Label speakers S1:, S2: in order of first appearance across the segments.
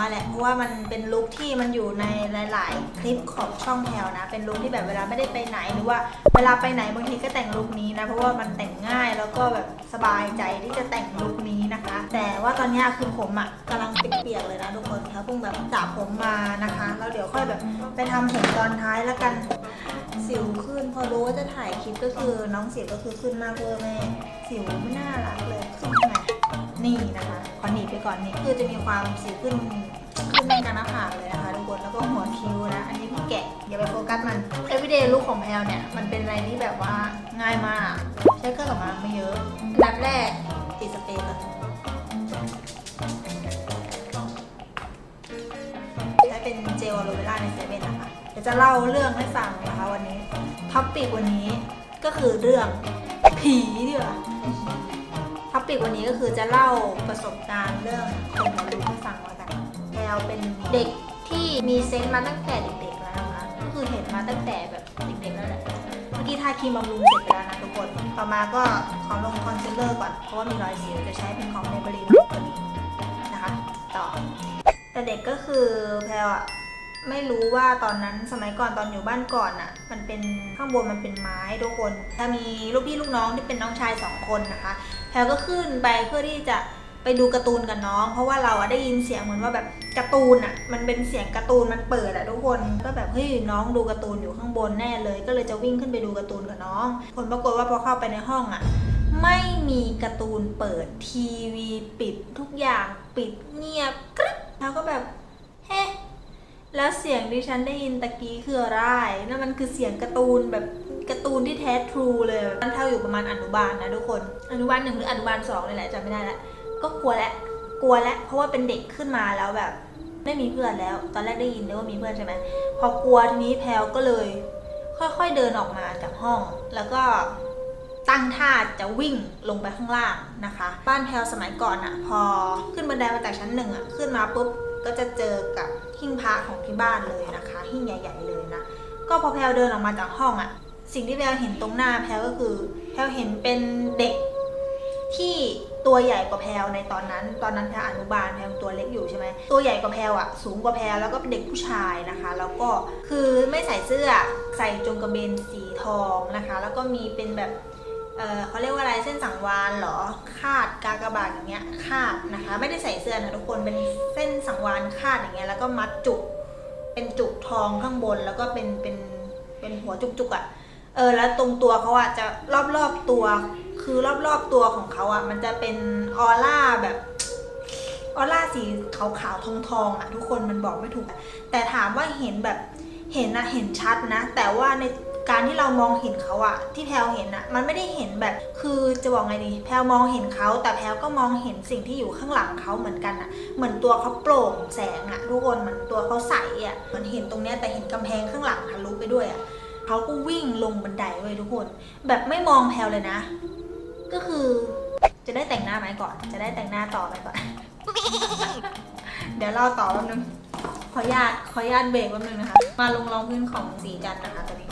S1: มาแหละเพราะว่ามันเป็นลุคที่มันอยู่ในหลาย ๆ คลิปของช่องแพลวนะ เป็นลุคที่แบบเวลาไม่ได้ไปไหนหรือว่าเวลาไปไหนบางทีก็แต่งลุคนี้นะเพราะว่ามันแต่งง่ายแล้วก็แบบสบายใจที่จะแต่งลุคนี้นะคะ แต่ว่าตอนนี้คือผมอะกำลังเปียกๆเลยนะทุกคนเขาเพิ่งแบบสระผมมานะคะแล้วเดี๋ยวค่อยแบบไปทำผมตอนท้ายแล้วกันสิวขึ้น พอรู้ว่าจะถ่ายคลิปก็คือน้องสิวก็คือขึ้นมากเวอร์แม่สิวไม่น่ารักเลยขึ้นทำไมนี่นะคะขอหนีไปก่อนนี่คือจะมีความสิวขึ้น หน้าผากเลยนะคะทุกคนแล้วก็หัวคิ้วนะ อันนี้พิ่แกะอย่าไปโฟกัสมัน everyday look ของแพลวเนี่ย มันเป็นอะไรที่แบบว่าง่ายมาก ใช้เครื่องสำอางไม่เยอะอันดับแรกติดสเปรย์ก่อนใช้เป็นเจลอะโลเวล่าในเซเว่นนะคะเดี๋ยวจะเล่าเรื่องให้ฟังนะคะวันนี้ท็อปปิกวันนี้ก็คือเรื่องผีดีกว่าท็อปปิกวันนี้ก็คือจะเล่าประสบการณ์เรื่องคนมารู้ให้ฟังวกันแพล วเป็นเด็กที่มีเซนส์มาตั้งแต่เด็กๆแล้วนะคะก็คือเห็นมาตั้งแต่แบบเด็กๆแล้วแหละเมื่อกี้ทาครีมบำรุงเสร็จไปแล้วนะทุกคนต่อมาก็ขอลงคอนซีลเลอร์ก่อนเพราะว่ามีรอยสิวจะใช้เป็นของเมเบลีนตัวนี้นะคะ ต่อ แต่เด็กก็คือแพลวอะไม่รู้ว่าตอนนั้นสมัยก่อนตอนอยู่บ้านก่อนอะ่ะมันเป็นข้างบนมันเป็นไม้ทุกคนถ้ามีลูกพี่ลูกน้องที่เป็นน้องชายสองคนนะคะ แพลก็ขึ้นไปเพื่อที่จะ ไปดูการ์ตูนกับน้อง เพราะว่าเราอะได้ยินเสียงเหมือนว่าแบบการ์ตูนอะมันเป็นเสียงการ์ตูนมันเปิดอะทุกคนก็แบบเฮ้ยน้องดูการ์ตูนอยู่ข้างบนแน่เลย ก็เลยจะวิ่งขึ้นไปดูการ์ตูนกับน้อง ผลปรากฏว่าพอเข้าไปในห้องอะไม่มีการ์ตูนเปิดทีวีปิดทุกอย่างปิดเงียบกริบแล้วก็แบบเฮ้แล้วเสียงที่ฉันได้ยินตะกี้คืออะไรนั่นมันคือเสียงการ์ตูนแบบการ์ตูนที่แท้ทรูเลยมันเท่าอยู่ประมาณอนุบาลนะทุกคน อนุบาลหนึ่งหรืออนุบาลสองเลยแหละจำไม่ได้ละ ก็กลัวแล้วกลัวแล้วเพราะว่าเป็นเด็กขึ้นมาแล้วแบบ ไม่มีเพื่อนแล้ว ตอนแรกได้ยินเลยว่ามีเพื่อนใช่ไหมพอกลัวทีนี้แพลวก็เลย ค่อยๆเดินออกมาจากห้อง แล้วก็ตั้งท่าจะวิ่งลงไปข้างล่างนะคะ บ้านแพลวสมัยก่อนอะพอขึ้นบันไดมาจากชั้นหนึ่งอะขึ้นมาปุ๊บก็จะเจอกับหิ้งพระของที่บ้านเลยนะคะหิ้งใหญ่ ๆเลยนะก็พอแพลวเดินออกมาจากห้องอะสิ่งที่แพลวเห็นตรงหน้าแพลวก็คือแพลวเห็นเป็นเด็กที่ ตัวใหญ่กว่าแพลวในตอนนั้น ตอนนั้นแพลวอนุบาลแพลวตัวเล็กอยู่ใช่ไหมตัวใหญ่กว่าแพลวอะสูงกว่าแพลวแล้วก็เป็นเด็กผู้ชายนะคะ แล้วก็คือไม่ใส่เสื้อใส่จงกระเบนสีทองนะคะ แล้วก็มีเป็นแบบเออเขาเรียกว่าอะไรเส้นสังวานเหรอคาดกากบาทอย่างเงี้ยคาดนะคะ ไม่ได้ใส่เสื้อนะทุกคนเป็นเส้นสังวานคาดอย่างเงี้ยแล้วก็มัดจุกเป็นจุกทองข้างบนแล้วก็เป็นเป็นเป็นหัวจุกๆอะ่ะเออแล้วตรงตัวเขาอะ่ะจะรอบๆตัว คือรอบๆตัวของเขาอะ่ะ มันจะเป็นออร่าแบบออร่าสีขาวๆทองๆอะ ทุกคนมันบอกไม่ถูก แต่ถามว่าเห็นแบบเห็นนะเห็นชัดนะ แต่ว่าในการที่เรามองเห็นเขาอะที่แพลวเห็นอะมันไม่ได้เห็นแบบคือจะบอกไงดีแพลวมองเห็นเขาแต่แพลวก็มองเห็นสิ่งที่อยู่ข้างหลังเขาเหมือนกันอะเหมือนตัวเขาโปร่งแสงอะทุกคนมือนตัวเขาใสอะเหมือนเห็นตรงเนี้ยแต่เห็นกำแพงข้างหลังทะลุไปด้วยอะเขาก็วิ่งลงบันไดเว้ยทุกคน แบบไม่มองแพลวเลยนะ ก็คือจะได้แต่งหน้าไหมก่อน จะได้แต่งหน้าต่อไปก่อน เดี๋ยวเราต่อแป๊บนึง ขออนุญาตขออนุญาตเบรกแป๊บนึงนะคะ มาลงรองพื้นของสีจันนะคะตัวนี้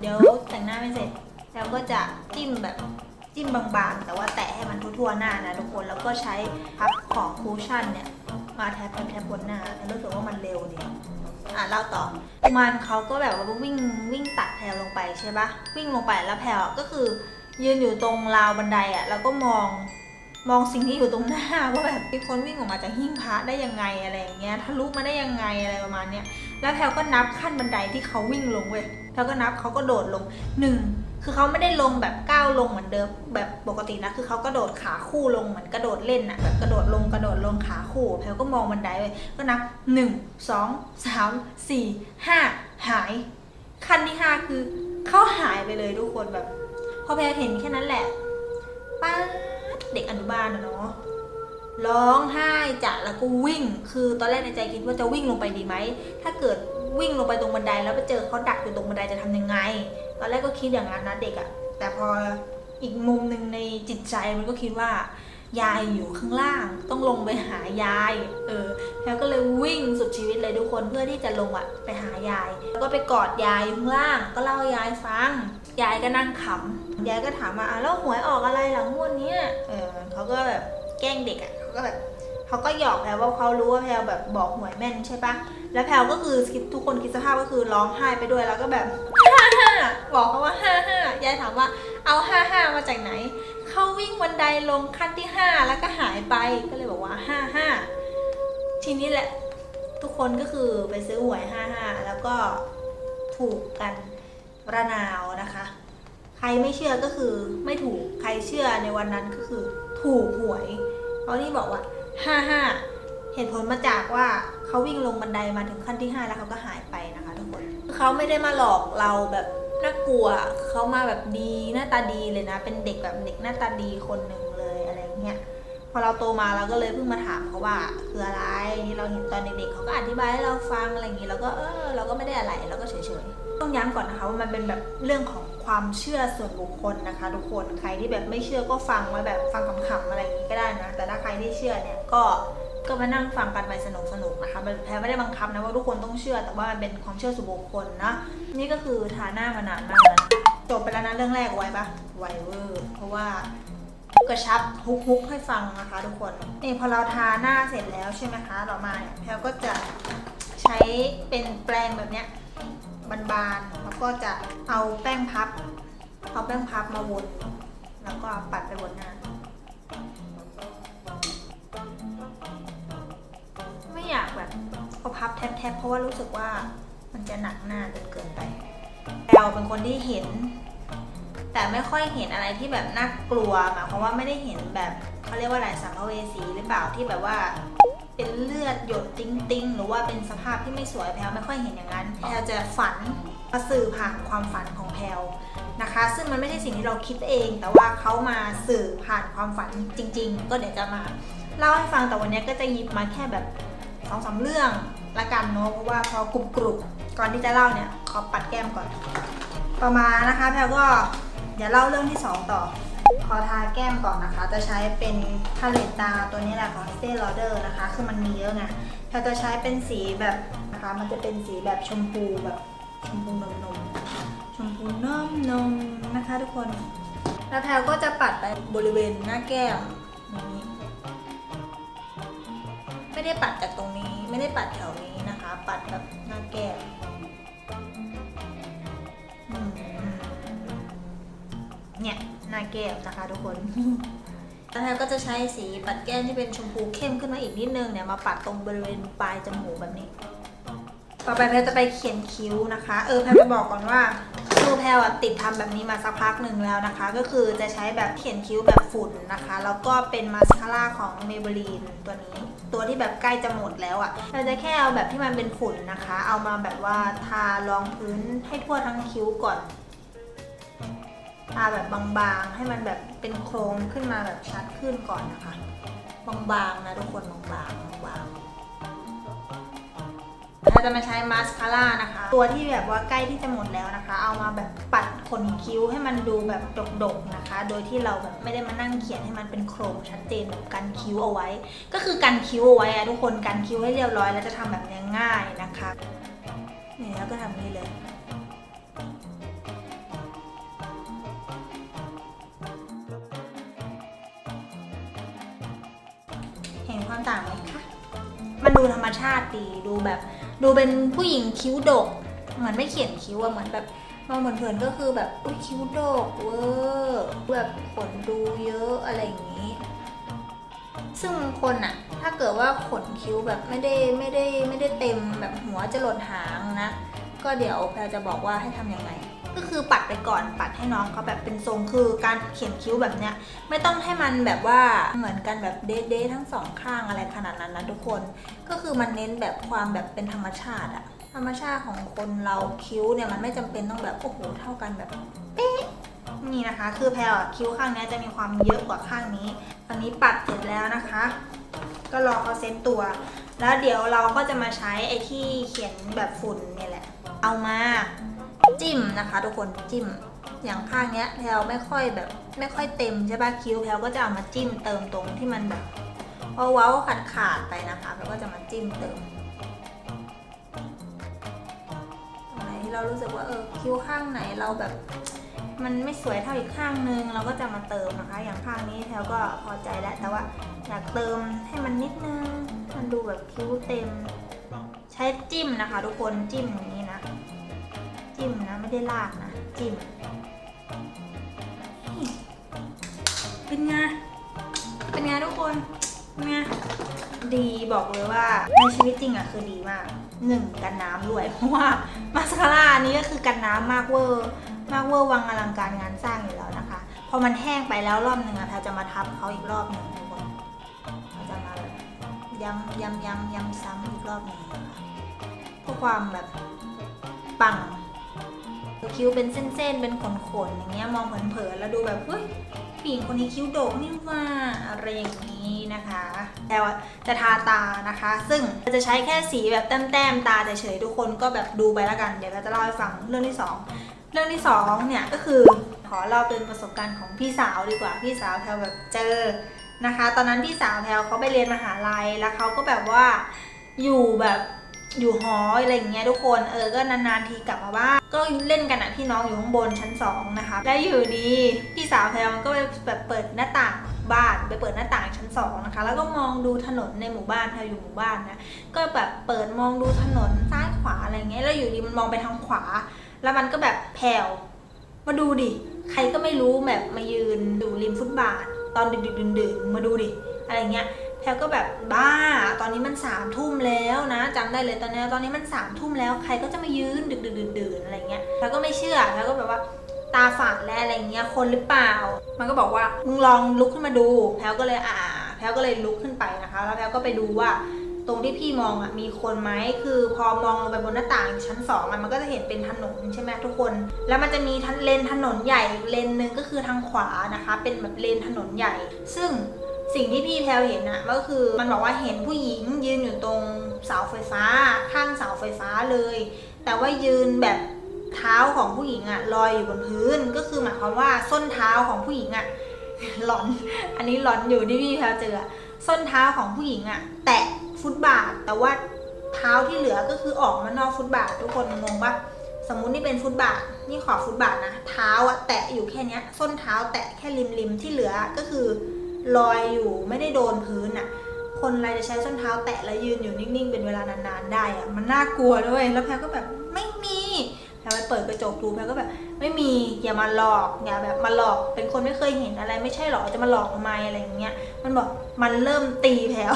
S1: เดี๋ยวแต่งหน้าไม่เสร็จ แล้วก็จะจิ้มแบบจิ้มบางๆ แต่ว่าแตะให้มันทั่วๆหน้านะทุกคน แล้วก็ใช้พับของคูชั่นเนี่ย มาแทบแทบบนหน้าแล้วรู้สึกว่ามันเร็วดีอะเล่าต่อมันเขาก็แบบว่าวิ่งวิ่งตัดแพลลงไปใช่ปะวิ่งลงไปแล้วแพลก็คือ ยืนอยู่ตรงราวบันไดอะแล้วก็มองมองสิ่งที่อยู่ตรงหน้าว่าแบบมีคนวิ่งออกมาจากหิ้งพระได้ยังไงอะไรอย่างเงี้ยทะลุมาได้ยังไงอะไรประมาณเนี้ยแล้วแพลก็นับขั้นบันไดที่เขาวิ่งลงเว้ยแพลก็นับเขาก็โดดลงหนึ่งคือเขาไม่ได้ลงแบบก้าวลงเหมือนเดิมแบบปกตินะคือเขากระโดดขาคู่ลงเหมือนกระโดดเล่นอะแบบกระโดดลงกระโดดลงขาคู่แพลก็มองบันไดเว้ยก็นับหนึ่งสองสามสี่ห้าหายขั้นที่ห้าคือเขาหายไปเลยทุกคนแบบ พอแพลเห็นแค่นั้นแหละป้าดเด็กอนุบาลนะเนาะร้องไห้จะแล้วก็วิ่ง คือตอนแรกในใจคิดว่าจะวิ่งลงไปดีไหม ถ้าเกิดวิ่งลงไปตรงบันไดแล้วไปเจอเขาดักอยู่ตรงบันไดจะทำยังไง ตอนแรกก็คิดอย่างนั้นนะเด็กอะแต่พออีกมุมหนึ่งในจิตใจมันก็คิดว่า ยายอยู่ข้างล่าง ต้องลงไปหายาย เออแพลวก็เลยวิ่งสุดชีวิตเลยทุกคนเพื่อที่จะลงอะไปหายาย แล้วก็ไปกอดยายอยู่ข้างล่าง ก็เล่ายายฟัง ยายก็นั่งขำ ยายก็ถามมาอะแล้วหวยออกอะไรหลังงวดเนี้ยเออเขาก็แบบแกล้งเด็กอะเขาก็แบบเขาก็หยอกแพลว่าเขารู้ว่าแพลแบบบอกหวยแม่นใช่ปะแล้วแพลก็คือคิดทุกคนคิดสภาพก็คือร้องไห้ไปด้วยแล้วก็แบบห้าห้าบอกเขาว่าห้าห้ายายถามว่าเอาห้าห้ามาจากไหน เขาวิ่งบันไดลงขั้นที่ห้าแล้วก็หายไปก็เลยบอกว่าห้าห้าทีนี้แหละ ทุกคนก็คือไปซื้อหวยห้าห้าแล้วก็ถูกกันระนาวนะคะ ใครไม่เชื่อก็คือไม่ถูกใครเชื่อในวันนั้นก็คือถูกหวยเพราะที่บอกว่าห้าห้าเหตุผลมาจากว่าเขาวิ่งลงบันไดมาถึงขั้นที่ห้าแล้วเขาก็หายไปนะคะทุกคนเขาไม่ได้มาหลอกเราแบบ น่ากลัวเขามาแบบดีหน้าตาดีเลยนะ เป็นเด็กแบบเด็กหน้าตาดีคนหนึ่งเลยอะไรเงี้ยพอเราโตมาเราก็เลยเพิ่งมาถามเขาว่าคืออะไรที่เราเห็นตอนเด็กๆเขาก็อธิบายให้เราฟังอะไรอย่างนี้เราก็เออเราก็ไม่ได้อะไรเราก็เฉยๆต้องย้ำก่อนนะคะว่ามันเป็นแบบเรื่องของความเชื่อส่วนบุคคลนะคะ ทุกคนใครที่แบบไม่เชื่อก็ฟังไว้แบบฟังขำๆอะไรอย่างนี้ก็ได้นะแต่ถ้าใครที่เชื่อเนี่ยก็ ก็มานั่งฟังกันไปสนุกๆนะคะมันแพ้ไม่ได้บังคับนะว่าทุกคนต้องเชื่อ แต่ว่ามันเป็นความเชื่อส่วนบุคคลนะ นี่ก็คือทาหน้ามานานมากแล้วนะจบไปแล้วนะเรื่องแรกไว้ปะไวเวอร์เพราะว่ากระชับฮุกฮุกๆให้ฟังนะคะ ทุกคนนี่พอเราทาหน้าเสร็จแล้วใช่ไหมคะต่อมาเนี่ยแพลก็จะใช้เป็นแปรงแบบเนี้ยบานๆแล้วก็จะเอาแป้งพับเอาแป้งพับมาวนแล้วก็ปัดไปบนหน้า อยากแบบเอาพับแทบๆเพราะว่ารู้สึกว่ามันจะหนักหน้าจนเกินไปเราเป็นคนที่เห็น แต่ไม่ค่อยเห็นอะไรที่แบบน่ากลัวหมายความว่าไม่ได้เห็นแบบเขาเรียกว่าอะไรสัมภเวสีหรือเปล่าที่แบบว่า เป็นเลือดหยดติ้งติงๆ หรือว่าเป็นสภาพที่ไม่สวยแพลไม่ค่อยเห็นอย่างนั้นแพลจะฝันมาสื่อผ่านความฝันของแพลนะคะ ซึ่งมันไม่ใช่สิ่งที่เราคิดเอง แต่ว่าเขามาสื่อผ่านความฝันจริง ๆ ก็เดี๋ยวจะมาเล่าให้ฟังแต่วันนี้ก็จะหยิบมาแค่แบบ องสามเรื่องละกันเนาะเพราะว่าพอกรุบกรุบก่อนที่จะเล่าเนี่ยขอปัดแก้มก่อนต่อมาณนะคะแพลก็เดี๋ยวเล่าเรื่องที่ 2 ต่อ ขอทาแก้มก่อนนะคะ จะใช้เป็นพาเลตตาตัวนี้แหละของ Estee Lauder นะคะ คือมันมีเยอะไงแพลจะใช้เป็นสีแบบนะคะ มันจะเป็นสีแบบชมพูแบบชมพูนมนมชมพูนมนมนะคะทุกคน แล้วแพลก็จะปัดไปบริเวณหน้าแก้มอย่างนี้ ไม่ได้ปัดจากตรงนี้ ไม่ได้ปัดแถวนี้นะคะ ปัดแบบหน้าแก้มเนี่ยหน้าแก้มนะคะทุกคนแล้วแพรก็จะใช้สีปัดแก้มที่เป็นชมพูเข้มขึ้นมาอีกนิดนึงเนี่ยมาปัดตรงบริเวณปลายจมูกแบบนี้ ต่อไปแพรจะไปเขียนคิ้วนะคะ เออแพรจะบอกก่อนว่าคือแพรอะติดทำแบบนี้มาสักพักหนึ่งแล้วนะคะ ก็คือจะใช้แบบเขียนคิ้วแบบฝุ่นนะคะ แล้วก็เป็นมาสคาร่าของ Maybelline ตัวนี้ ตัวที่แบบใกล้จะหมดแล้วอะ่ะ เราจะแค่เอาแบบที่มันเป็นฝุ่นนะคะ เอามาแบบว่าทารองพื้นให้ทั่วทั้งคิ้วก่อน ทาแบบบางๆ ให้มันแบบเป็นโครงขึ้นมาแบบชัดขึ้นก่อนนะคะ บางๆนะทุกคนบางๆบางๆ เราจะมาใช้มาสคาร่านะคะ ตัวที่แบบว่าใกล้ที่จะหมดแล้วนะคะ เอามาแบบปัดขนคิ้วให้มันดูแบบดกๆนะคะ โดยที่เราแบบไม่ได้มานั่งเขียนให้มันเป็นโครงชัดเจนแบบกันคิ้วเอาไว้ ก็คือกันคิ้วเอาไว้อะทุกคนกันคิ้วให้เรียบร้อย แล้วจะทำแบบนี้ง่ายนะคะนี่แล้วก็ทำนี้เลยเห็นความต่างไหมคะ มันดูธรรมชาติดี ดูแบบ ดูเป็นผู้หญิงคิ้วดก เหมือนไม่เขียนคิ้วอะเหมือนแบบมองเหมือนเผินก็คือแบบอุ้ยคิ้วดกเวอร์แบบขนดูเยอะอะไรอย่างนี้ ซึ่งบางคนอะถ้าเกิดว่าขนคิ้วแบบไม่ได้ไม่ได้ไม่ได้เต็มแบบหัวจะหลดหางนะ ก็เดี๋ยวแพรจะบอกว่าให้ทำยังไง ก็คือปัดไปก่อนปัดให้น้องเขาแบบเป็นทรงคือการเขียนคิ้วแบบเนี้ยไม่ต้องให้มันแบบว่าเหมือนกันแบบเดทๆทั้งสองข้างอะไรขนาดนั้นนะทุกคน ก็คือมันเน้นแบบความแบบเป็นธรรมชาติอะธรรมชาติของคนเราคิ้วเนี่ยมันไม่จำเป็นต้องแบบโอ้โหเท่ากันแบบเป๊ะนี่นะคะ คือแพลคิ้วข้างนี้จะมีความเยอะกว่าข้างนี้ ตอนนี้ปัดเสร็จแล้วนะคะ ก็รอเขาเซ็ตตัว แล้วเดี๋ยวเราก็จะมาใช้ไอ้ที่เขียนแบบฝุ่นนี่แหละ เอามา จิ้มนะคะ ทุกคนจิ้ม อย่างข้างเนี้ยแพลวไม่ค่อยแบบ ไม่ค่อยเต็มใช่ปะคิ้วแพลวก็จะเอามาจิ้มเติมตรงที่มันแบบเว้าขาดขาดไปนะคะแพลวก็จะมาจิ้มเติมตรงไหนที่เรารู้สึกว่าเออคิ้วข้างไหนเราแบบ มันไม่สวยเท่าอีกข้างนึง เราก็จะมาเติมนะคะ อย่างข้างนี้แพลวก็พอใจแล้วแต่ว่าอยากเติมให้มันนิดนึง มันดูแบบคิ้วเต็ม ใช้จิ้มนะคะ ทุกคนจิ้มอย่างนี้ จิ้มนะไม่ได้ลากนะ จิ้มเป็นไงเป็นไงทุกคนเป็นไงดีบอกเลยว่าในชีวิตจริงอะคือดีมากหนึ่งกันน้ำด้วยเพราะว่ามาสคาร่าอันนี้ก็คือกันน้ำมากเวอร์มากเวอร์วังอลังการงานสร้างอยู่แล้วนะคะ พอมันแห้งไปแล้วรอบหนึ่งอะแพลจะมาทับเขาอีกรอบหนึ่งทุกคนเราจะมาแบบย้ำย้ำย้ำย้ำซ้ำอีกรอบหนึ่งนะคะเพื่อความแบบปัง คิ้วเป็นเส้นๆ เป็นขนๆ อย่างเงี้ยมองเผินๆ แล้วดูแบบเฮ้ยผู้หญิงคนนี้คิ้วโด่งนี่ว่าอะไรอย่างนี้นะคะ แต่ว่าจะทาตานะคะ ซึ่งจะใช้แค่สีแบบแต้มๆ ตาเฉยๆ ทุกคนก็แบบดูไปแล้วกัน เดี๋ยวเราจะเล่าให้ฟังเรื่องที่สองเรื่องที่สองเนี่ยก็คือขอเล่าเป็นประสบการณ์ของพี่สาวดีกว่า พี่สาวแพลวแบบเจอนะคะ ตอนนั้นพี่สาวแพลวเขาไปเรียนมหาลัย แล้วเขาก็แบบว่าอยู่แบบ อยู่หออะไรอย่างเงี้ยทุกคนเออก็นานๆทีกลับมาบ้านก็เล่นกันอะพี่น้องอยู่ข้างบนชั้นสองนะคะแล้วอยู่ดีพี่สาวแพลมันก็ไปแบบเปิดหน้าต่างบ้านไปเปิดหน้าต่างชั้นสองนะคะ แล้วก็มองดูถนนในหมู่บ้านแพลอยู่หมู่บ้านนะก็แบบเปิดมองดูถนนซ้ายขวาอะไรเงี้ยแล้วอยู่ดีมันมองไปทางขวา แล้วมันก็แบบแผ่วมาดูดิใครก็ไม่รู้แบบมายืนอยู่ริมฟุตบาทตอนดึกๆดื่นๆมาดูดิอะไรเงี้ย แพลก็แบบบ้า ตอนนี้มันสามทุ่มแล้วนะจำได้เลยตอนนี้ตอนนี้มันสามทุ่มแล้วใครก็จะมายืนดึกดึกดื่นดื่นๆอะไรเงี้ยแพลก็ไม่เชื่อแพลก็แบบว่าตาฝาดแล้วอะไรเงี้ยคนหรือเปล่า มันก็บอกว่ามึงลองลุกขึ้นมาดูแพลก็เลยอ่าแพลก็เลยลุกขึ้นไปนะคะ แล้วแพลก็ไปดูว่าตรงที่พี่มองอะมีคนไหมคือพอมองลงไปบนหน้าต่างชั้นสองอะมันก็จะเห็นเป็นถนนใช่ไหมทุกคน แล้วมันจะมีเลนถนนใหญ่เลนหนึ่งก็คือทางขวานะคะ เป็นแบบเลนถนนใหญ่ ซึ่ง สิ่งที่พี่แพลวเห็นอะก็คือมันบอกว่าเห็นผู้หญิงยืนอยู่ตรงเสาไฟฟ้า ข้างเสาไฟฟ้าเลย แต่ว่ายืนแบบเท้าของผู้หญิงอะลอยอยู่บนพื้นก็คือหมายความว่าส้นเท้าของผู้หญิงอะหลอน อันนี้หลอนอยู่ที่พี่แพลวเจอส้นเท้าของผู้หญิงอะแตะฟุตบาท แต่ว่าเท้าที่เหลือก็คือออกมานอกฟุตบาท ทุกคนงงปะสมมุตินี่เป็นฟุตบาทนี่ขอบฟุตบาทนะ เท้าอะแตะอยู่แค่เนี้ยส้นเท้าแตะแค่ริมริมๆที่เหลือก็คือ ลอยอยู่ไม่ได้โดนพื้นอะคนอะไรจะใช้ส้นเท้าแตะแล้วยืนอยู่นิ่ง ๆ เป็นเวลานานๆได้อะมันน่ากลัวด้วยแล้วแพรก็แบบไม่มีแพรไปเปิดกระจกดูแพรก็แบบ ไม่มีอย่ามาหลอกอย่าแบบมาหลอกเป็นคนไม่เคยเห็นอะไรไม่ใช่หรอจะมาหลอกทำไมอะไรอย่างเงี้ยมันบอกมันเริ่มตีแพลว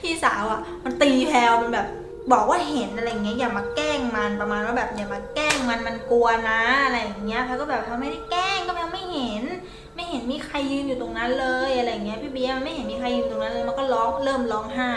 S1: พี่สาวอะ มันตีแพลวมันแบบบอกว่าเห็นอะไรอย่างเงี้ยอย่ามาแกล้งมันประมาณว่าแบบอย่ามาแกล้งมันมันกลัวนะอะไรอย่างเงี้ยแพลก็แบบแพลไม่ได้แกล้งก็แพลไม่เห็น ไม่เห็นมีใครยืนอยู่ตรงนั้นเลยอะไรอย่างเงี้ยพี่เบียร์ไม่เห็นมีใครยืนตรงนั้นเลยมันก็ร้องเริ่มร้องไห้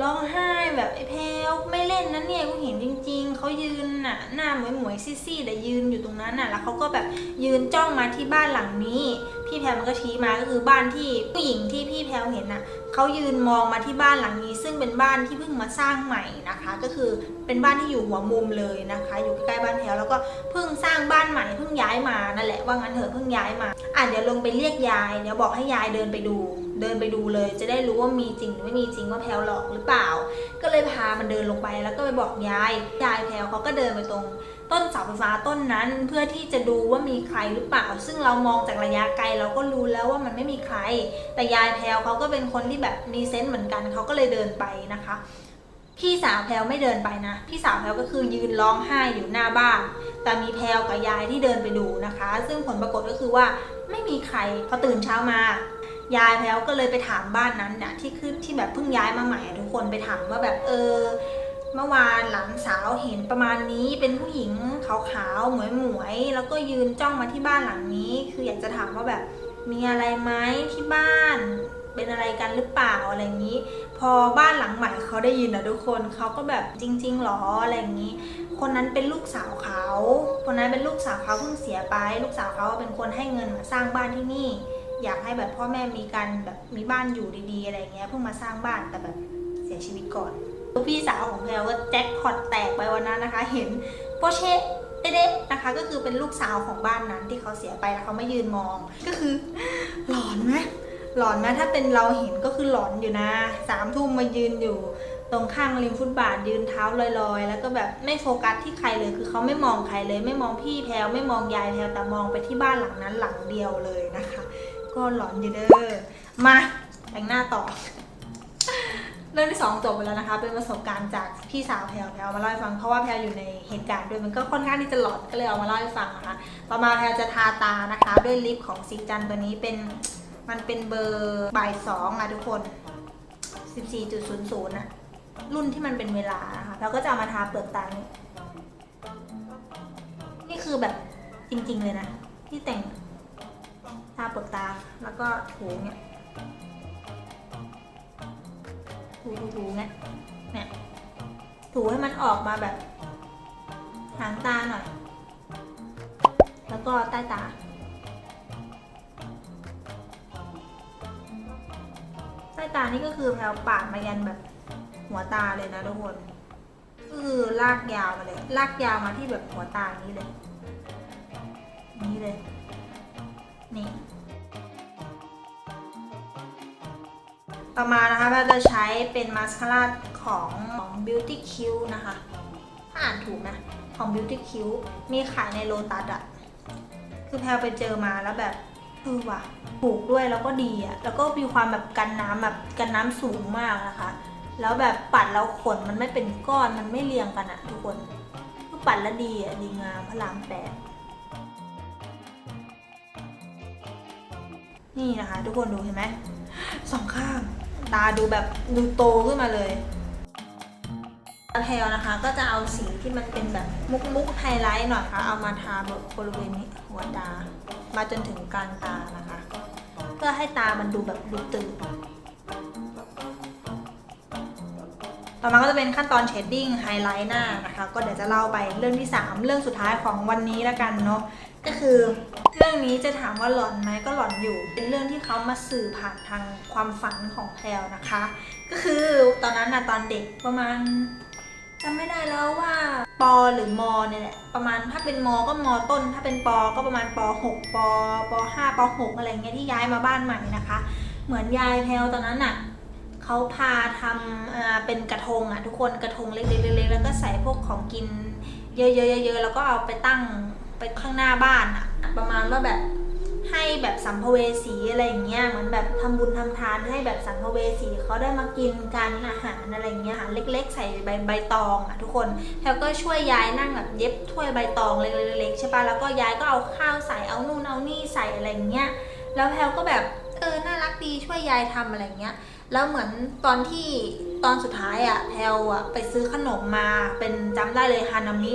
S1: ร้องไห้แบบไอ้แพลวไม่เล่นนะเนี่ยกูเห็นจริง ๆเขายืนน่ะหน้าหมวยหมวยๆซี่ๆแต่ยืนอยู่ตรงนั้นน่ะแล้วเขาก็แบบยืนจ้องมาที่บ้านหลังนี้ พี่แพลมันก็ชี้มาก็คือบ้านที่ผู้หญิงที่พี่แพลเห็นน่ะเขายืนมองมาที่บ้านหลังนี้ ซึ่งเป็นบ้านที่เพิ่งมาสร้างใหม่นะคะ ก็คือเป็นบ้านที่อยู่หัวมุมเลยนะคะ อยู่ใกล้บ้านแพลแล้วก็เพิ่งสร้างบ้านใหม่เพิ่งย้ายมานั่นแหละว่างั้นเถอะเพิ่งย้ายมาอะเดี๋ยวลงไปเรียกยายเดี๋ยวบอกให้ยายเดินไปดู เดินไปดูเลย จะได้รู้ว่ามีจริงหรือไม่มีจริงว่าแพลหลอกหรือเปล่า ก็เลยพามันเดินลงไปแล้วก็ไปบอกยาย ยายแพลเขาก็เดินไปตรง ต้นเสาไฟฟ้าต้นนั้น เพื่อที่จะดูว่ามีใครหรือเปล่า ซึ่งเรามองจากระยะไกลเราก็รู้แล้วว่ามันไม่มีใคร แต่ยายแพลวเขาก็เป็นคนที่แบบมีเซนส์เหมือนกันเขาก็เลยเดินไปนะคะพี่สาวแพลวไม่เดินไปนะ พี่สาวแพลวก็คือยืนร้องไห้อยู่หน้าบ้าน แต่มีแพลวกับยายที่เดินไปดูนะคะ ซึ่งผลปรากฏก็คือว่าไม่มีใครพอตื่นเช้ามา ยายแพลวก็เลยไปถามบ้านนั้นเนี่ยที่คือที่แบบเพิ่งย้ายมาใหม่อะทุกคนไปถามว่าแบบเออ เมื่อวานหลานสาวเห็นประมาณนี้เป็นผู้หญิงขาวๆหมวยๆแล้วก็ยืนจ้องมาที่บ้านหลังนี้ คืออยากจะถามว่าแบบมีอะไรไหมที่บ้านเป็นอะไรกันหรือเปล่าอะไรอย่างนี้ พอบ้านหลังใหม่เขาได้ยินนะทุกคนเขาก็แบบจริงๆหรออะไรอย่างนี้ คนนั้นเป็นลูกสาวเขาคนนั้นเป็นลูกสาวเขาเพิ่งเสียไป ลูกสาวเขาเป็นคนให้เงินมาสร้างบ้านที่นี่ อยากให้แบบพ่อแม่มีกันแบบมีบ้านอยู่ดีๆ อะไรเงี้ยเพิ่งมาสร้างบ้านแต่แบบเสียชีวิตก่อนพี่สาวของแพลวก็แจ็คพอตแตกไปวันนั้นนะคะ เห็นโปเช่เด็กนะคะ ก็คือเป็นลูกสาวของบ้านนั้นที่เขาเสียไปแล้วเขาไม่ยืนมองก็คือ หลอนไหมหลอนไหมถ้าเป็นเราเห็นก็คือหลอนอยู่นะสามทุ่มมายืนอยู่ ตรงข้างริมฟุตบาทยืนเท้าลอยๆ แล้วก็แบบไม่โฟกัสที่ใครเลย คือเขาไม่มองใครเลย ไม่มองพี่แพลวไม่มองยายแพลวแต่มองไปที่บ้านหลังนั้นหลังเดียวเลยนะคะ ก็หลอนอยู่เด้อมาแต่งหน้าต่อ เรื่องที่สองจบไปแล้วนะคะ เป็นประสบการณ์จากพี่สาวแพลวแพลวมาเล่าให้ฟังเพราะว่าแพลวอยู่ในเหตุการณ์ด้วยมันก็ค่อนข้างที่จะหลอนก็เลยเอามาเล่าให้ฟังนะคะต่อมาแพลวจะทาตานะคะ ด้วยลิปของซิจันตัวนี้เป็นมันเป็นเบอร์บ่ายสองอะทุกคน 14.00นะรุ่นที่มันเป็นเวลานะคะแล้วก็จะเอามาทาเปลือกตานี่คือแบบจริง ๆ เลยนะที่แต่งาเปลือกตา แล้วก็ถูเนี่ยถูถูถูเนี่ยเนี่ย ถูให้มันออกมาแบบหางตาหน่อย แล้วก็ใต้ตาใต้ตานี่ก็คือแพลวปาดมายันแบบหัวตาเลยนะทุกคนก็คือลากยาวมาเลย ลากยาวมาที่แบบหัวตานี้เลย นี้เลย นี่ ต่อมานะคะแพลจะใช้เป็นมาสคาร่าของของ Beauty Q นะคะถ้าอ่านถูกนะของ Beauty Q มีขายในโลตัสอะคือแพลไปเจอมาแล้วแบบเออว่ะถูกด้วยแล้วก็ดีอะแล้วก็มีความแบบกันน้ำแบบกันน้ำสูงมากนะคะ แล้วแบบปัดแล้วขนมันไม่เป็นก้อนมันไม่เรียงกันอะทุกคนคือปัดแล้วดีอะดีงามพระรามแปดนี่นะคะ ทุกคนดูเห็นไหมสองข้าง ตาดูแบบดูโตขึ้นมาเลยแพลนะคะ ก็จะเอาสีที่มันเป็นแบบมุกมุกไฮไลท์หน่อยค่ะ เอามาทาบริเวณนี้หัวตา มาจนถึงกลางตานะคะ เพื่อให้ตามันดูแบบดูตื่นต่อมาก็จะเป็นขั้นตอนเชดดิ้งไฮไลท์หน้านะคะ ก็เดี๋ยวจะเล่าไปเรื่องที่ 3 เรื่องสุดท้ายของวันนี้แล้วกันเนาะก็คือ เรื่องนี้จะถามว่าหลอนไหมก็หลอนอยู่ เป็นเรื่องที่เขามาสื่อผ่านทางความฝันของแพลวนะคะ ก็คือตอนนั้นนะตอนเด็กประมาณจำไม่ได้แล้วว่าปหรือมเนี่ยแหละประมาณถ้าเป็นมก็มต้น ถ้าเป็นปก็ประมาณป6ปป5ป6อะไรเงี้ยที่ย้ายมาบ้านใหม่นะคะ เหมือนยายแพลวตอนนั้นน่ะเขาพาทำเป็นกระทงอะทุกคนกระทงเล็กๆๆแล้วก็ใส่พวกของกินเยอะๆๆแล้วก็เอาไปตั้ง ไปข้างหน้าบ้านอะประมาณว่าแบบให้แบบสัมภเวสีอะไรอย่างเงี้ยเหมือนแบบทำบุญทำทานให้แบบสัมภเวสีเขาได้มากินกันอาหารอะไรอย่างเงี้ยค่ะเล็ก ๆ ใส่ใบใบตองอะทุกคนแล้วก็ช่วยยายนั่งแบบเย็บถ้วยใบตองเล็กๆใช่ปะแล้วก็ยายก็เอาข้าวใส่เอานู่นเอานี่ใส่อะไรอย่างเงี้ยแล้วแพลก็แบบเออน่ารักดีช่วยยายทำอะไรอย่างเงี้ยแล้วเหมือนตอนที่ตอนสุดท้ายอะแพลวอะไปซื้อขนมมาเป็นจำได้เลยฮานามิ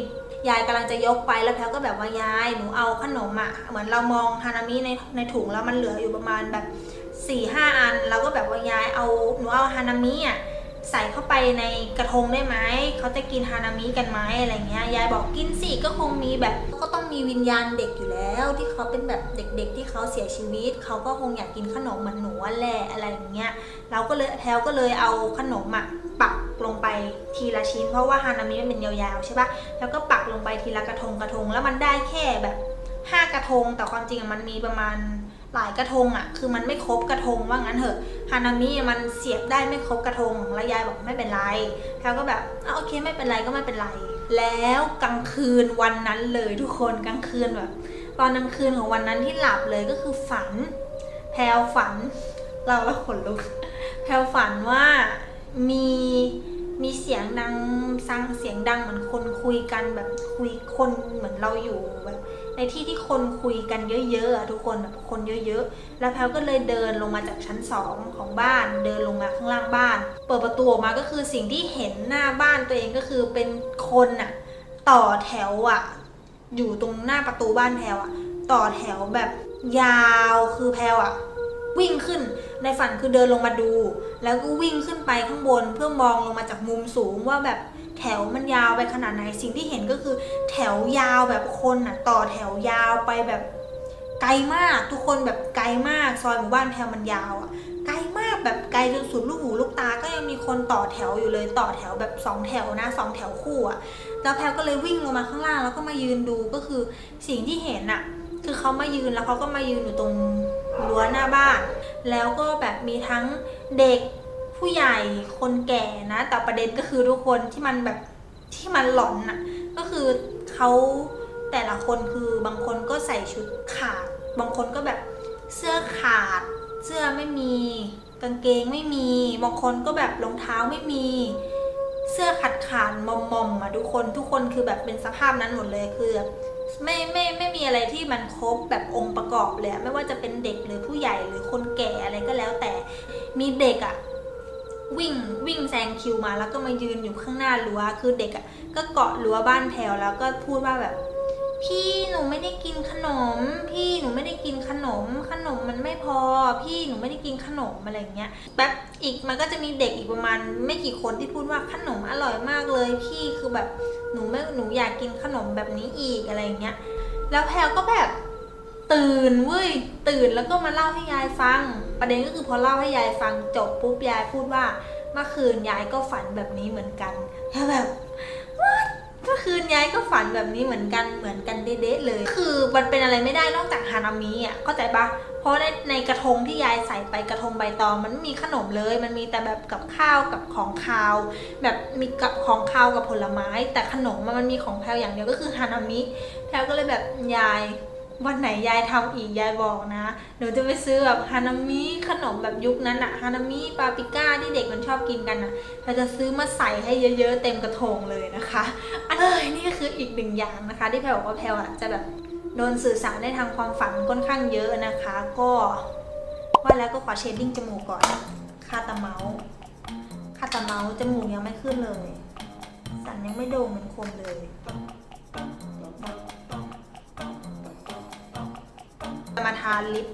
S1: ยายกำลังจะยกไปแล้วแพลก็แบบว่ายายหนูเอาขนมอะเหมือนเรามองฮานามิในในถุงแล้วมันเหลืออยู่ประมาณแบบ4ี่ห้าอันเราก็แบบว่ายายเอาหนูเอาฮานามิอะใส่เข้าไปในกระทงได้ไหมเขาจะกินฮานามิกันไหมอะไรเงี้ยยายบอกกินสิก็คงมีแบบก็ต้องมีวิญญาณเด็กอยู่แล้ว ที่เขาเป็นแบบเด็ก ๆ ที่เขาเสียชีวิต เขาก็คงอยากกินขนมเหมือนหนูแหละอะไรอย่างเงี้ยเราก็เลยแพลวก็เลยเอาขนมอะ ปักลงไปทีละชิ้น เพราะว่าฮานามิมันเป็นยาวๆใช่ปะแล้วก็ปักลงไปทีละกระทงกระทง แล้วมันได้แค่แบบห้ากระทง แต่ความจริงมันมีประมาณหลายกระทงอะคือมันไม่ครบกระทงว่างั้นเถอะฮานามิมันเสียบได้ไม่ครบกระทงแล้วยายบอกไม่เป็นไรแพลวก็แบบอโอเคไม่เป็นไรก็ไม่เป็นไร แล้วกลางคืนวันนั้นเลยทุกคนกลางคืนแบบตอนกลางคืนของวันนั้นที่หลับเลยก็คือฝัน แพลวฝัน เราล้วขนลุก แพลวฝันว่า มีมีเสียงดังซังเสียงดังเหมือนคนคุยกันแบบคุยคนเหมือนเราอยู่แบบในที่ที่คนคุยกันเยอะๆอะทุกคนแบบคนเยอะๆ แล้วแพลวก็เลยเดินลงมาจากชั้นสองของบ้าน เดินลงมาข้างล่างบ้าน เปิดประตูออกมาก็คือสิ่งที่เห็นหน้าบ้านตัวเองก็คือเป็นคนอะต่อแถวอะอยู่ตรงหน้าประตูบ้านแพลวอะต่อแถวแบบยาวคือแพลวอะวิ่งขึ้นในฝันคือเดินลงมาดู แล้วก็วิ่งขึ้นไปข้างบนเพื่อมองลงมาจากมุมสูงว่าแบบแถวมันยาวไปขนาดไหนสิ่งที่เห็นก็คือ แถวยาวแบบคนอะ ต่อแถวยาวไปแบบไกลมากทุกคนแบบไกลมากซอยหมู่บ้านแพรมันยาวอะไกลมากแบบไกลจนสุดลูกหูลูกตาก็ยังมีคนต่อแถวอยู่เลยต่อแถวแบบสองแถวนะสองแถวคู่อะแล้วแพรก็เลยวิ่งลงมาข้างล่างแล้วก็มายืนดูก็คือสิ่งที่เห็นอะ คือเขามายืนแล้วเขาก็มายืนอยู่ตรงรั้วหน้าบ้าน แล้วก็แบบมีทั้งเด็กผู้ใหญ่คนแก่นะ แต่ประเด็นก็คือทุกคนที่มันแบบที่มันหลอนน่ะก็คือเขาแต่ละคนคือบางคนก็ใส่ชุดขาด บางคนก็แบบเสื้อขาด เสื้อไม่มี กางเกงไม่มี บางคนก็แบบรองเท้าไม่มี เสื้อขาดขาดมอมมอมอะทุกคนทุกคนคือแบบเป็นสภาพนั้นหมดเลยคือ ไม่ไม่ไม่มีอะไรที่มันครบแบบองค์ประกอบเลยไม่ว่าจะเป็นเด็กหรือผู้ใหญ่หรือคนแก่อะไรก็แล้วแต่มีเด็กอะวิ่งวิ่งแซงคิวมาแล้วก็มายืนอยู่ข้างหน้ารั้วคือเด็กอะก็เกาะรั้วบ้านแถวแล้วก็พูดว่าแบบ พี่หนูไม่ได้กินขนม พี่หนูไม่ได้กินขนม ขนมมันไม่พอ พี่หนูไม่ได้กินขนมอะไรอย่างเงี้ยแป๊บอีกมันก็จะมีเด็กอีกประมาณ ไม่กี่คนที่พูดว่าขนมอร่อยมากเลย พี่คือแบบหนูไม่หนูอยากกินขนมแบบนี้อีกอะไรอย่างเงี้ยแล้วแพลก็แบบตื่นเว้ยตื่นแล้วก็มาเล่าให้ยายฟัง ประเด็นก็คือพอเล่าให้ยายฟังจบปุ๊บยายพูดว่าเมื่อคืนยายก็ฝันแบบนี้เหมือนกันแล้วแบบ ก็คืนยายก็ฝันแบบนี้เหมือนกันเหมือนกันเด๊ะเลย คือมันเป็นอะไรไม่ได้นอกจากฮานามิอะเข้าใจปะเพราะในในกระทงที่ยายใส่ไปกระทงใบตองมันไม่มีขนมเลย มันมีแต่แบบกับข้าวกับของคาว แบบมีกับของคาวกับผลไม้ แต่ขนมมันมีของแพลวอย่างเดียวก็คือฮานามิแพลวก็เลยแบบยาย วันไหนยายทำอีกยายบอกนะ หนูจะไปซื้อแบบฮานามิขนมแบบยุคนั้นอะฮานามิปาปิก้าที่เด็กมันชอบกินกันอะเราจะซื้อมาใส่ให้เยอะๆ เต็มกระทงเลยนะคะอันเอ้ยนี่ก็คืออีกหนึ่งอย่างนะคะ ที่แพลบอกว่าแพลอะจะแบบโดนสื่อสารได้ทางความฝันค่อนข้างเยอะนะคะ ก็ว่าแล้วก็ขอเชดดิ้งจมูกก่อนคาตาเมาส์คาตาเมาส์จมูกยังไม่ขึ้นเลย สันยังไม่โด่งเหมือนคนเลย จะมาทาลิป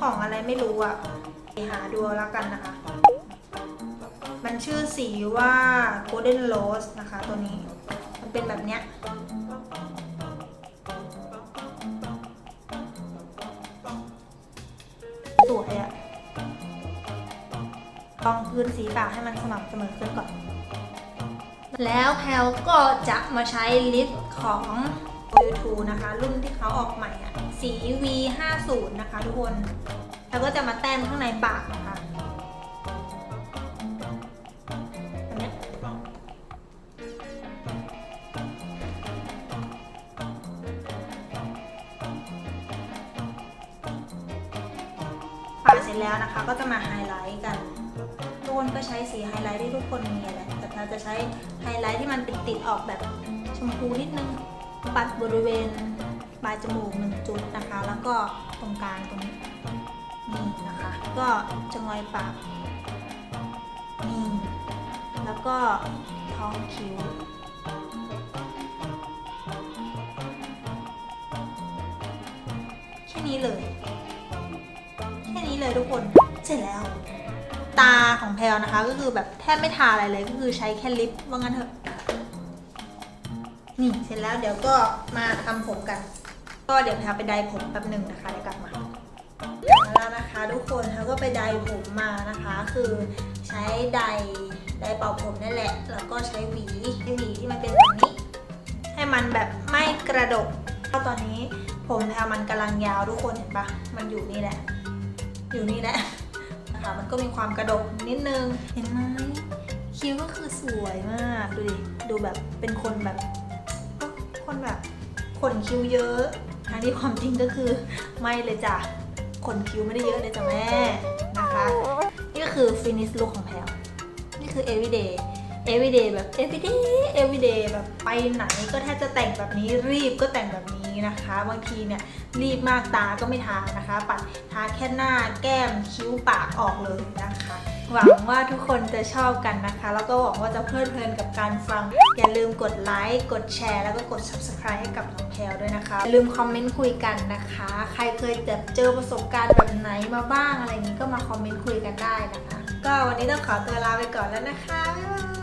S1: ของอะไรไม่รู้อะไปหาดูแล้วกันนะคะ มันชื่อสีว่า Golden Rose นะคะตัวนี้ มันเป็นแบบเนี้ยสวยอะลองพื้นสีปากให้มันสม่ำเสมอขึ้นก่อน แล้วแพลก็จะมาใช้ลิปของ o u t u นะคะ รุ่นที่เขาออกใหม่อะ สี V50 นะคะทุกคน แล้วก็จะมาแต้มข้างในปากนะคะอันเนี้ปาเสร็จแล้วนะคะ ก็จะมาไฮไลท์กันทุกคนก็ใช้สีไฮไลท์ที่ทุกคนมีแหละแต่เราจะใช้ไฮไลท์ที่มันติดๆออกแบบชมพูนิดนึง ปัดบริเวณ ลายจมูกหนึ่งจุดนะคะ แล้วก็ตรงกลางตรงนี้นะคะ ก็จะงอยปากนี่แล้วก็ท้องคิ้วแค่นี้เลย แค่นี้เลยทุกคนเสร็จแล้ว ตาของแพลนะคะก็คือแบบแทบไม่ทาอะไรเลยก็คือใช้แค่ลิปว่างั้นเถอะนี่เสร็จแล้วเดี๋ยวก็มาทำผมกัน ก็เดี๋ยวแพลไปไดร์ผมแป๊บหนึ่งนะคะเดี๋ยวกลับมากลับมาแล้วนะคะทุกคนแพลก็ไปไดร์ผมมานะคะ คือใช้ไดร์ไดร์เป่าผมนั่นแหละ แล้วก็ใช้หวีใช้หวีที่มันเป็นแบบนี้ ให้มันแบบไม่กระดกก็ตอนนี้ผมแพลมันกำลังยาวทุกคนเห็นปะมันอยู่นี่แหละ อยู่นี่แหละนะคะมันก็มีความกระดกนิดนึงเห็นไหมคิ้วก็คือสวยมากดูดิดูแบบเป็นคนแบบคนแบบขนคิ้วเยอะ ทั้งที่ความจริงก็คือไม่เลยจ้ะขนคิ้วไม่ได้เยอะเลยจ้ะแม่นะคะ นี่ก็คือ finish look ของแพลนี่คือ everyday everyday แบบ everyday everyday แบบไปไหนก็แทบจะแต่งแบบนี้รีบก็แต่งแบบนี้นะคะ บางทีเนี่ยรีบมากตาก็ไม่ทานะคะ ปัดทาแค่หน้าแก้มคิ้วปากออกเลยนะคะ หวังว่าทุกคนจะชอบกันนะคะ แล้วก็หวังว่าจะเพลิดเพลินกับการฟัง อย่าลืมกดไลค์ กดแชร์ แล้วก็กด subscribe ให้กับน้องแพลวด้วยนะคะ อย่าลืมคอมเมนต์คุยกันนะคะ ใครเคยแบบเจอประสบการณ์แบบไหนมาบ้างอะไรอย่างนี้ก็มาคอมเมนต์คุยกันได้นะคะ ก็วันนี้ต้องขอตัวลาไปก่อนแล้วนะคะ บ๊ายบาย